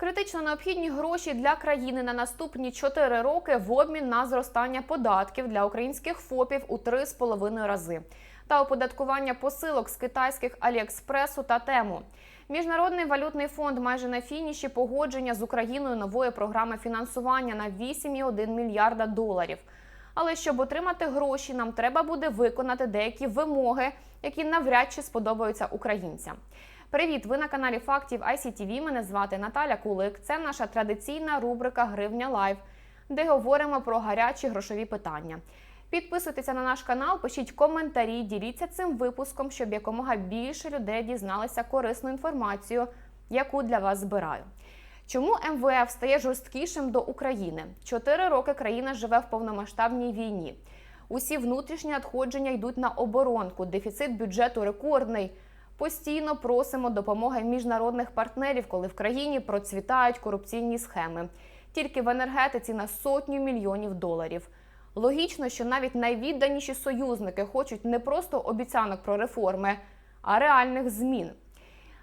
Критично необхідні гроші для країни на наступні 4 роки в обмін на зростання податків для українських ФОПів у 3,5 рази та оподаткування посилок з китайських Аліекспресу та Тему. Міжнародний валютний фонд майже на фініші погодження з Україною нової програми фінансування на 8,1 мільярда доларів. Але щоб отримати гроші, нам треба буде виконати деякі вимоги, які навряд чи сподобаються українцям. Привіт! Ви на каналі Фактів ICTV. Мене звати Наталя Кулик. Це наша традиційна рубрика Гривня Лайв, де говоримо про гарячі грошові питання. Підписуйтеся на наш канал, пишіть коментарі, діліться цим випуском, щоб якомога більше людей дізналися корисну інформацію, яку для вас збираю. Чому МВФ стає жорсткішим до України? Чотири роки країна живе в повномасштабній війні. Усі внутрішні надходження йдуть на оборонку. Дефіцит бюджету рекордний. Постійно просимо допомоги міжнародних партнерів, коли в країні процвітають корупційні схеми. Тільки в енергетиці на сотню мільйонів доларів. Логічно, що навіть найвідданіші союзники хочуть не просто обіцянок про реформи, а реальних змін.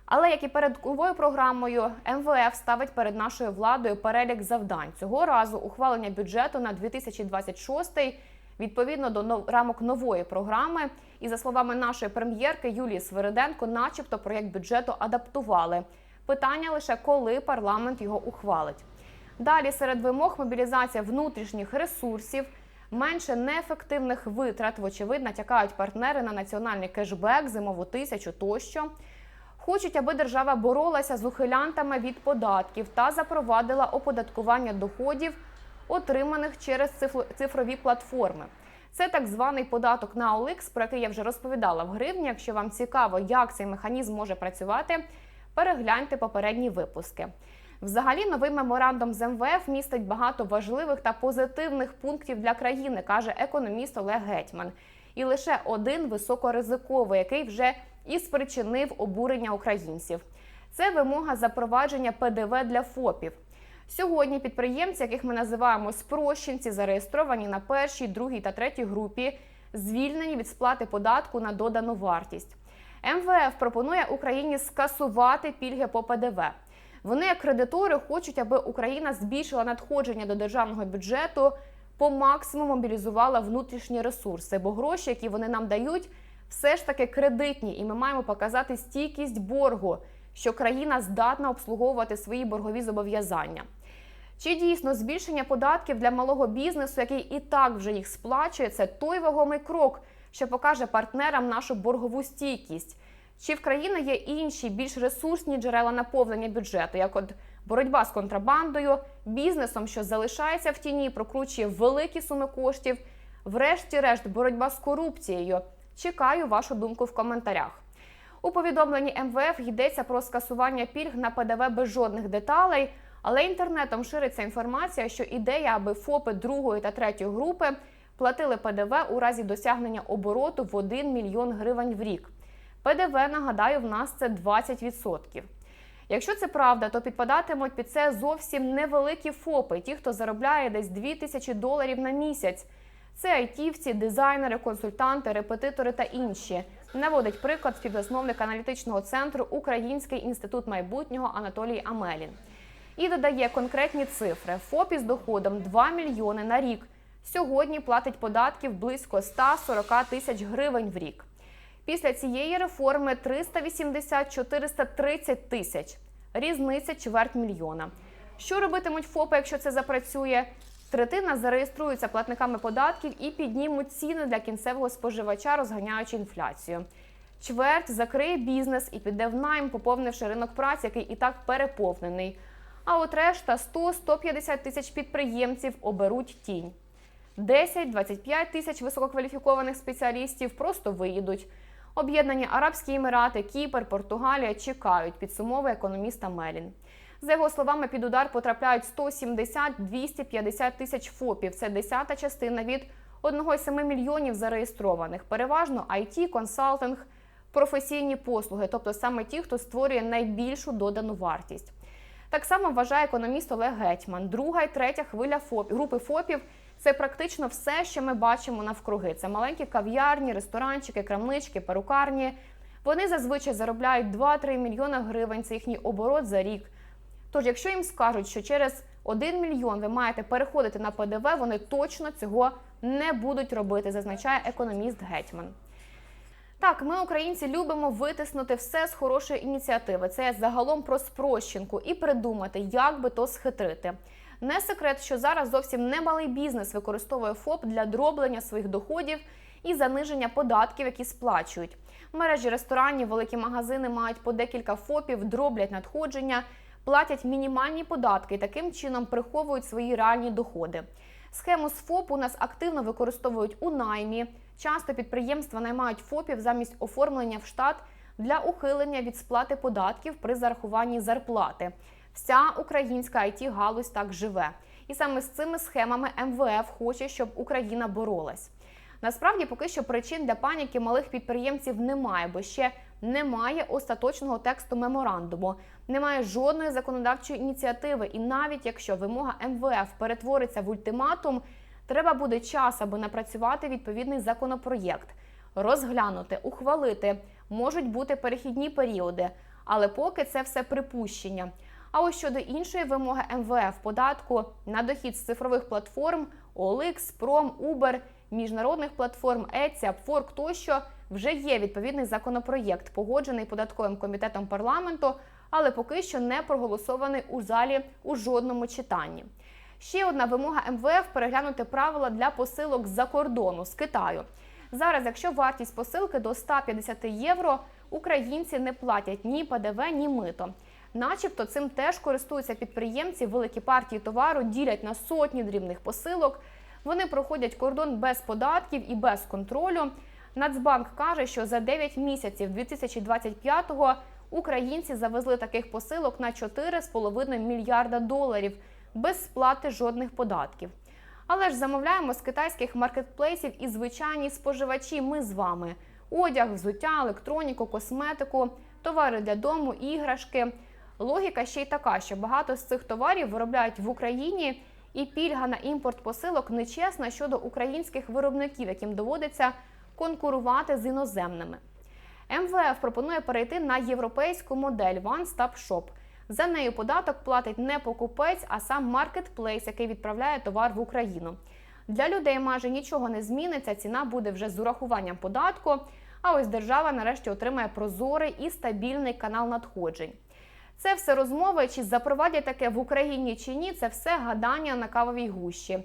Але як і перед новою програмою, МВФ ставить перед нашою владою перелік завдань цього разу ухвалення бюджету на 2026 відповідно до рамок нової програми. І за словами нашої прем'єрки Юлії Свириденко, начебто проєкт бюджету адаптували. Питання лише коли парламент його ухвалить. Далі серед вимог мобілізація внутрішніх ресурсів, менше неефективних витрат, вочевидь, натякають партнери на національний кешбек, зимову тисячу тощо. Хочуть, аби держава боролася з ухилянтами від податків та запровадила оподаткування доходів, отриманих через цифрові платформи. Це так званий податок на OLX, про який я вже розповідала в гривні. Якщо вам цікаво, як цей механізм може працювати, перегляньте попередні випуски. Взагалі, новий меморандум з МВФ містить багато важливих та позитивних пунктів для країни, каже економіст Олег Гетьман. І лише один високоризиковий, який вже і спричинив обурення українців. Це вимога запровадження ПДВ для ФОПів. Сьогодні підприємці, яких ми називаємо спрощенці, зареєстровані на першій, другій та третій групі, звільнені від сплати податку на додану вартість. МВФ пропонує Україні скасувати пільги по ПДВ. Вони, як кредитори, хочуть, аби Україна збільшила надходження до державного бюджету, по максимуму мобілізувала внутрішні ресурси, бо гроші, які вони нам дають, все ж таки кредитні, і ми маємо показати стійкість боргу, що країна здатна обслуговувати свої боргові зобов'язання. Чи дійсно збільшення податків для малого бізнесу, який і так вже їх сплачує, це той вагомий крок, що покаже партнерам нашу боргову стійкість? Чи в країни є інші більш ресурсні джерела наповнення бюджету, як от боротьба з контрабандою, бізнесом, що залишається в тіні, прокручує великі суми коштів, врешті-решт, боротьба з корупцією? Чекаю вашу думку в коментарях. У повідомленні МВФ йдеться про скасування пільг на ПДВ без жодних деталей, але інтернетом шириться інформація, що ідея, аби ФОПи другої та третьої групи платили ПДВ у разі досягнення обороту в 1 мільйон гривень в рік. ПДВ, нагадаю, в нас це 20%. Якщо це правда, то підпадатимуть під це зовсім невеликі ФОПи, ті, хто заробляє десь 2 тисячі доларів на місяць. Це айтівці, дизайнери, консультанти, репетитори та інші. Наводить приклад співзасновник аналітичного центру Український інститут майбутнього Анатолій Амелін. І додає конкретні цифри: ФОП із доходом 2 мільйони на рік. Сьогодні платить податків близько 140 тисяч гривень в рік. Після цієї реформи 380-430 тисяч. Різниця чверть мільйона. Що робитимуть ФОПи, якщо це запрацює? Третина зареєструються платниками податків і піднімуть ціни для кінцевого споживача, розганяючи інфляцію. Чверть закриє бізнес і піде в найм, поповнивши ринок праці, який і так переповнений. А от решта 100-150 тисяч підприємців оберуть тінь. 10-25 тисяч висококваліфікованих спеціалістів просто виїдуть. Об'єднані Арабські Емірати, Кіпр, Португалія чекають, підсумовує економіста Мелін. За його словами, під удар потрапляють 170-250 тисяч ФОПів. Це десята частина від 1,7 мільйонів зареєстрованих. Переважно IT, консалтинг, професійні послуги, тобто саме ті, хто створює найбільшу додану вартість. Так само вважає економіст Олег Гетьман. Друга і третя хвиля ФОП, групи ФОПів це практично все, що ми бачимо навкруги. Це маленькі кав'ярні, ресторанчики, крамнички, перукарні. Вони зазвичай заробляють 2-3 мільйони гривень. Це їхній оборот за рік. Тож, якщо їм скажуть, що через 1 мільйон ви маєте переходити на ПДВ, вони точно цього не будуть робити, зазначає економіст Гетьман. Так, ми, українці, любимо витиснути все з хорошої ініціативи. Це загалом про спрощенку і придумати, як би то схитрити. Не секрет, що зараз зовсім немалий бізнес використовує ФОП для дроблення своїх доходів і заниження податків, які сплачують. Мережі ресторанів, великі магазини мають по декілька ФОПів, дроблять надходження, платять мінімальні податки і таким чином приховують свої реальні доходи. Схему з ФОП у нас активно використовують у наймі. Часто підприємства наймають ФОПів замість оформлення в штат для ухилення від сплати податків при зарахуванні зарплати. Вся українська it галузь так живе. І саме з цими схемами МВФ хоче, щоб Україна боролась. Насправді, поки що причин для паніки малих підприємців немає, бо ще немає остаточного тексту меморандуму, немає жодної законодавчої ініціативи. І навіть якщо вимога МВФ перетвориться в ультиматум, треба буде час, аби напрацювати відповідний законопроєкт, розглянути, ухвалити. Можуть бути перехідні періоди, але поки це все припущення. А ось щодо іншої вимоги МВФ податку на дохід з цифрових платформ OLX, Prom, Uber, міжнародних платформ Etsy, Upwork тощо вже є відповідний законопроєкт, погоджений податковим комітетом парламенту, але поки що не проголосований у залі у жодному читанні. Ще одна вимога МВФ переглянути правила для посилок з-за кордону з Китаю. Зараз, якщо вартість посилки до 150 євро, українці не платять ні ПДВ, ні мито. Начебто цим теж користуються підприємці, великі партії товару ділять на сотні дрібних посилок. Вони проходять кордон без податків і без контролю. Нацбанк каже, що за 9 місяців 2025-го українці завезли таких посилок на 4,5 мільярда доларів без сплати жодних податків. Але ж замовляємо з китайських маркетплейсів і звичайні споживачі. Ми з вами: одяг, взуття, електроніку, косметику, товари для дому, іграшки. Логіка ще й така, що багато з цих товарів виробляють в Україні, і пільга на імпорт посилок нечесна щодо українських виробників, яким доводиться конкурувати з іноземними. МВФ пропонує перейти на європейську модель One Stop Shop. За нею податок платить не покупець, а сам маркетплейс, який відправляє товар в Україну. Для людей майже нічого не зміниться. Ціна буде вже з урахуванням податку. А ось держава нарешті отримає прозорий і стабільний канал надходжень. Це все розмови, чи запровадять таке в Україні чи ні, це все гадання на кавовій гущі.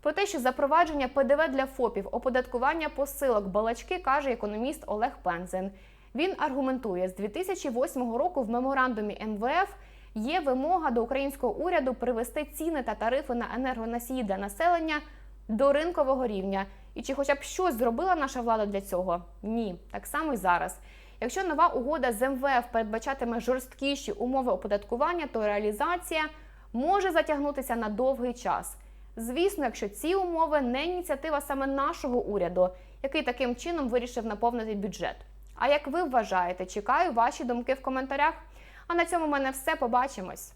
Про те, що запровадження ПДВ для ФОПів, оподаткування посилок балачки, каже економіст Олег Пензен. Він аргументує, з 2008 року в меморандумі МВФ є вимога до українського уряду привести ціни та тарифи на енергоносії для населення до ринкового рівня. І чи хоча б щось зробила наша влада для цього? Ні, так само і зараз. Якщо нова угода з МВФ передбачатиме жорсткіші умови оподаткування, то реалізація може затягнутися на довгий час. Звісно, якщо ці умови не ініціатива саме нашого уряду, який таким чином вирішив наповнити бюджет. А як ви вважаєте? Чекаю ваші думки в коментарях. А на цьому в мене все. Побачимось.